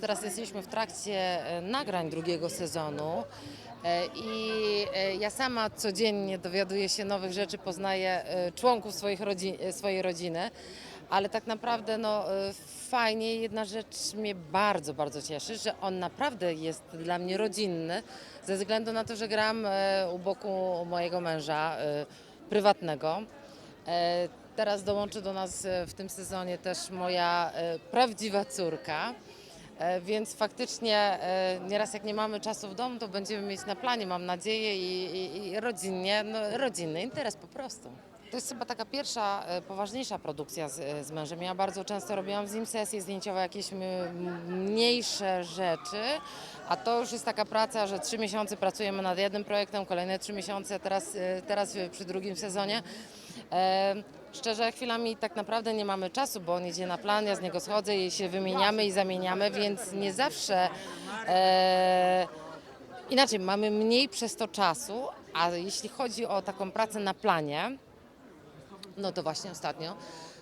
Teraz jesteśmy w trakcie e, nagrań drugiego sezonu e, i e, ja sama codziennie dowiaduję się nowych rzeczy, poznaję członków swoich swojej rodziny, ale tak naprawdę no, fajnie, jedna rzecz mnie bardzo, bardzo cieszy, że on naprawdę jest dla mnie rodzinny, ze względu na to, że gram u boku mojego męża prywatnego. Teraz dołączy do nas w tym sezonie też moja prawdziwa córka. E, Więc faktycznie e, nieraz jak nie mamy czasu w domu, to będziemy mieć na planie, mam nadzieję, i, i, i rodzinnie, no, rodzinny interes po prostu. To jest chyba taka pierwsza e, poważniejsza produkcja z, z mężem. Ja bardzo często robiłam z nim sesje zdjęciowe, jakieś mniejsze rzeczy, a to już jest taka praca, że trzy miesiące pracujemy nad jednym projektem, kolejne trzy miesiące, teraz, teraz przy drugim sezonie. Szczerze, chwilami tak naprawdę nie mamy czasu, bo on idzie na plan, ja z niego schodzę i się wymieniamy i zamieniamy, więc nie zawsze. E, inaczej, mamy mniej przez to czasu, a jeśli chodzi o taką pracę na planie, no to właśnie ostatnio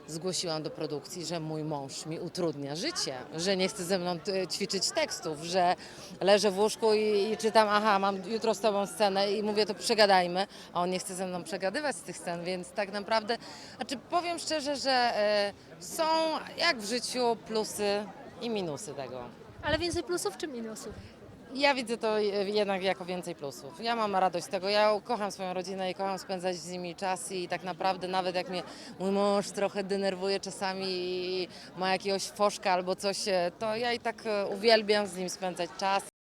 zgłosiłam do produkcji, że mój mąż mi utrudnia życie, że nie chce ze mną e, ćwiczyć tekstów, że leżę w łóżku i, i czytam, aha, mam jutro z tobą scenę i mówię, to przegadajmy, a on nie chce ze mną przegadywać z tych scen, więc tak naprawdę, znaczy powiem szczerze, że e, są jak w życiu plusy i minusy tego. Ale więcej plusów czy minusów? Ja widzę to jednak jako więcej plusów. Ja mam radość z tego. Ja kocham swoją rodzinę i kocham spędzać z nimi czas i tak naprawdę nawet jak mnie mój mąż trochę denerwuje czasami i ma jakiegoś foszka albo coś, e, to ja i tak e, uwielbiam z nim spędzać czas.